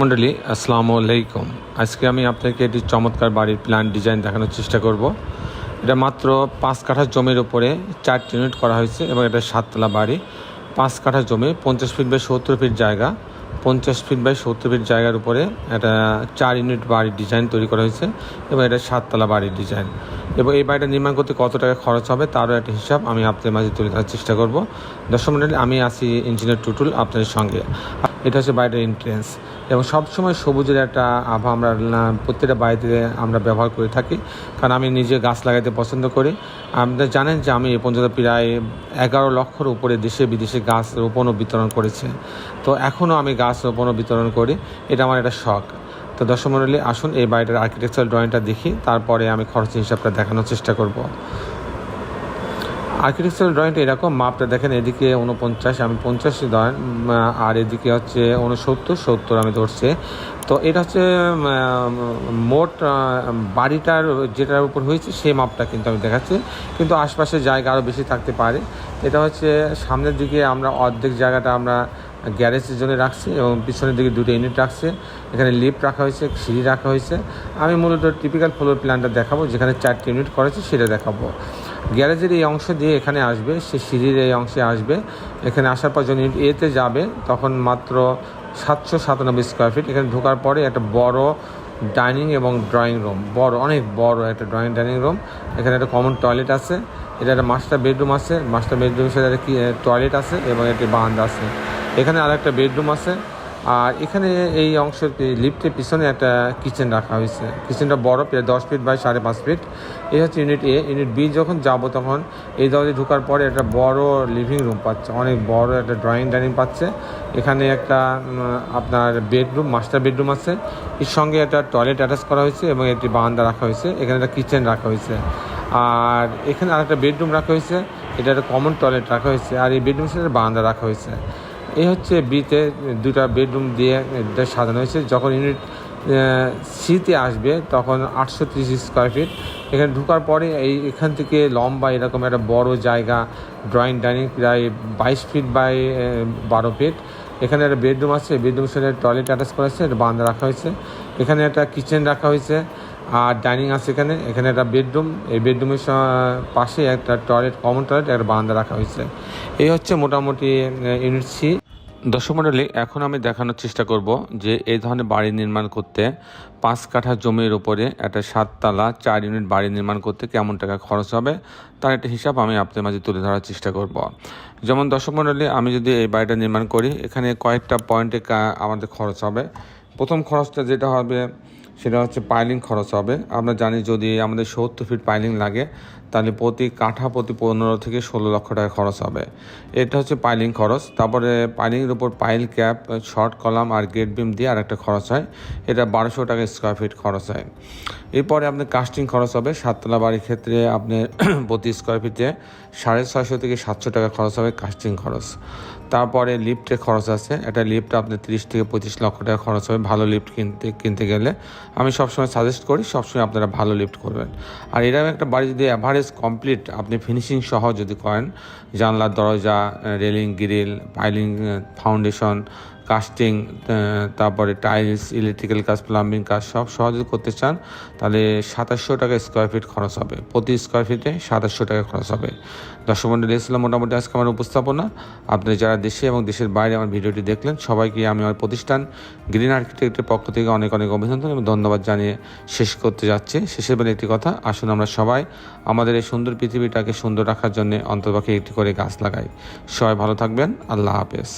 মন্ডলী, আসসালামু আলাইকুম। আজকে আমি আপনাকে একটি চমৎকার বাড়ির প্ল্যান ডিজাইন দেখানোর চেষ্টা করব। এটা মাত্র পাঁচ কাঠা জমির উপরে চারটি ইউনিট করা হয়েছে এবং এটা সাততলা বাড়ি। পাঁচ কাঠা জমি, পঞ্চাশ ফিট বাই সত্তর ফিট জায়গা। পঞ্চাশ ফিট বাই সত্তর ফিট জায়গার উপরে একটা চার ইউনিট বাড়ির ডিজাইন তৈরি করা হয়েছে এবং এটা সাততলা বাড়ির ডিজাইন এবং এই বাড়িটা নির্মাণ করতে কত টাকা খরচ হবে তারও একটা হিসাব আমি আপনাদের মাঝে তুলে ধরার চেষ্টা করব। দর্শক মন্ডলী, আমি আছি ইঞ্জিনিয়ার টুটুল আপনাদের সঙ্গে। এটা হচ্ছে বাড়িটার এন্ট্রেন্স এবং সবসময় সবুজের একটা আভা আমরা প্রত্যেকটা বাড়িতে আমরা ব্যবহার করে থাকি। কারণ আমি নিজে গাছ লাগাতে পছন্দ করি। আপনারা জানেন যে আমি এ পর্যন্ত প্রায় এগারো লক্ষর উপরে দেশে বিদেশে গাছ রোপণ ও বিতরণ করেছে। তো এখনও আমি গাছ রোপণ ও বিতরণ করি। এটা আমার একটা শখ। তো দর্শক মণ্ডলী আসুন এই বাড়িটার আর্কিটেকচারাল ড্রয়িংটা দেখি। তারপরে আমি খরচ হিসাবটা দেখানোর চেষ্টা করব। আর্কিটেকচারাল ড্রয়িংটা এরকম, মাপটা দেখেন, এদিকে উনপঞ্চাশ আমি পঞ্চাশ ধরেন আর এদিকে হচ্ছে উনসত্তর সত্তর আমি ধরছি। তো এটা হচ্ছে মোট বাড়িটার যেটার উপর হয়েছে সেই মাপটা কিন্তু আমি দেখাচ্ছি। কিন্তু আশপাশে জায়গা আরও বেশি থাকতে পারে। এটা হচ্ছে সামনের দিকে আমরা অর্ধেক জায়গাটা আমরা গ্যারেজের জন্য রাখছি এবং পিছনের দিকে দুটো ইউনিট রাখছে। এখানে লিফট রাখা হয়েছে, সিঁড়ি রাখা হয়েছে। আমি মূলত টিপিক্যাল ফ্লোর প্ল্যানটা দেখাবো, যেখানে চারটি ইউনিট করেছে, সেটা দেখাবো। গ্যারেজের এই অংশ দিয়ে এখানে আসবে, সে সিঁড়ির এই অংশে আসবে। এখানে আসার পর যখন ইউনিট এতে যাবে, তখন মাত্র সাতশো সাতানব্বই স্কোয়ার ফিট এখানে ঢোকার পরে একটা বড় ডাইনিং এবং ড্রয়িং রুম। বড়, অনেক বড় একটা ড্রয়িং, ডাইনিং রুম। এখানে একটা কমন টয়লেট আছে। এটা একটা মাস্টার বেডরুম আছে। মাস্টার বেডরুমের সাথে একটা টয়লেট আছে এবং একটি বারান্দা আছে। এখানে আর একটা বেডরুম আছে। আর এখানে এই অংশের লিফটের পিছনে একটা কিচেন রাখা হয়েছে। কিচেনটা বড় প্রায় দশ ফিট বাই সাড়ে পাঁচ ফিট। এই হচ্ছে ইউনিট এ। ইউনিট বি যখন যাব তখন এই দরজে ঢোকার পরে একটা বড় লিভিং রুম পাচ্ছে। অনেক বড় একটা ড্রয়িং ডাইনিং পাচ্ছে। এখানে একটা আপনার বেডরুম মাস্টার বেডরুম আছে। এর সঙ্গে একটা টয়লেট অ্যাটাচ করা হয়েছে এবং একটি বারান্দা রাখা হয়েছে। এখানে একটা কিচেন রাখা হয়েছে। আর এখানে আরেকটা বেডরুম রাখা হয়েছে। এটা একটা কমন টয়লেট রাখা হয়েছে। আর এই বেডরুমের সাথে বারান্দা রাখা হয়েছে। এই হচ্ছে বিতে দুটা বেডরুম দিয়ে এটা সাজানো হয়েছে। যখন ইউনিট সিতে আসবে, তখন আটশো তিরিশ স্কোয়ার ফিট এখানে ঢোকার পরে এই, এখান থেকে লম্বা এরকম একটা বড় জায়গা ড্রয়িং ডাইনিং প্রায় বাইশ ফিট বাই বারো ফিট এখানে একটা বেডরুম আছে বেডরুম সাথে টয়লেট অ্যাটাচ করা হয়েছে একটা বান্ধা রাখা হয়েছে। এখানে একটা কিচেন রাখা হয়েছে, আর ডাইনিং আছে এখানে। এখানে একটা বেডরুম, এই বেডরুমের পাশে একটা টয়লেট কমন টয়লেট একটা বারান্দা রাখা হয়েছে। এই হচ্ছে মোটামুটি ইউনিট সি। দর্শক মণ্ডলী, এখন আমি দেখানোর চেষ্টা করব যে এই ধরনের বাড়ি নির্মাণ করতে পাঁচ কাঠা জমির ওপরে একটা সাততলা, চার ইউনিট বাড়ি নির্মাণ করতে কেমন টাকা খরচ হবে, তার একটা হিসাব আমি আপনাদের মাঝে তুলে ধরার চেষ্টা করব। যেমন দর্শক মণ্ডলী, আমি যদি এই বাড়িটা নির্মাণ করি, এখানে কয়েকটা পয়েন্টে আমাদের খরচ হবে। প্রথম খরচটা যেটা হবে সেটা হচ্ছে পাইলিং খরচ হবে। আমরা জানি যদি আমাদের সত্তর ফিট পাইলিং লাগে, তাহলে প্রতি কাঠা প্রতি পনেরো থেকে ষোলো লক্ষ টাকা খরচ হবে। এটা হচ্ছে পাইলিং খরচ। তারপরে পাইলিংয়ের উপর পাইল ক্যাপ, শর্ট কলাম আর গেট বিম দিয়ে আর একটা খরচ হয়। এটা বারোশো টাকা স্কোয়ার ফিট খরচ হয়। এরপরে আপনার কাস্টিং খরচ হবে। সাততলা বাড়ির ক্ষেত্রে আপনার প্রতি স্কোয়ার ফিটে সাড়ে ছয়শো থেকে সাতশো টাকা খরচ হবে কাস্টিং খরচ। তারপরে লিফটের খরচ আছে। একটা লিফট আপনার তিরিশ থেকে পঁচিশ লক্ষ টাকা খরচ হবে ভালো লিফট কিনতে কিনতে গেলে। আমি সবসময় সাজেস্ট করি, সবসময় আপনারা ভালো লিফট করবেন। আর এরকম একটা বাড়ি যদি অ্যাভারেজ কমপ্লিট আপনি ফিনিশিং সহ যদি করেন, জানলার দরজা railing grill piling foundation casting তারপরে টাইলস ইলেকট্রিক্যাল কাজ প্লাম্বিং কাজ সব সহজে করতে চান, তাহলে সাতাশশো টাকা স্কোয়ার ফিট খরচ হবে। প্রতি স্কোয়ার ফিটে সাতাশশো টাকা খরচ হবে। দর্শক মন্ডলী ইসলাম মোটামুটি আজকে আমার উপস্থাপনা। আপনারা যারা দেশে এবং দেশের বাইরে আমার ভিডিওটি দেখলেন, সবাইকে আমি আমার প্রতিষ্ঠান গ্রিন আর্কিটেক্টের পক্ষ থেকে অনেক অনেক অভিনন্দন এবং ধন্যবাদ জানিয়ে শেষ করতে যাচ্ছে। শেষের বেলা একটি কথা, আসুন আমরা সবাই আমাদের এই সুন্দর পৃথিবীটাকে সুন্দর রাখার জন্য অন্তর্পক্ষে একটি করে গাছ লাগাই। সবাই ভালো থাকবেন, আল্লাহ হাফেজ।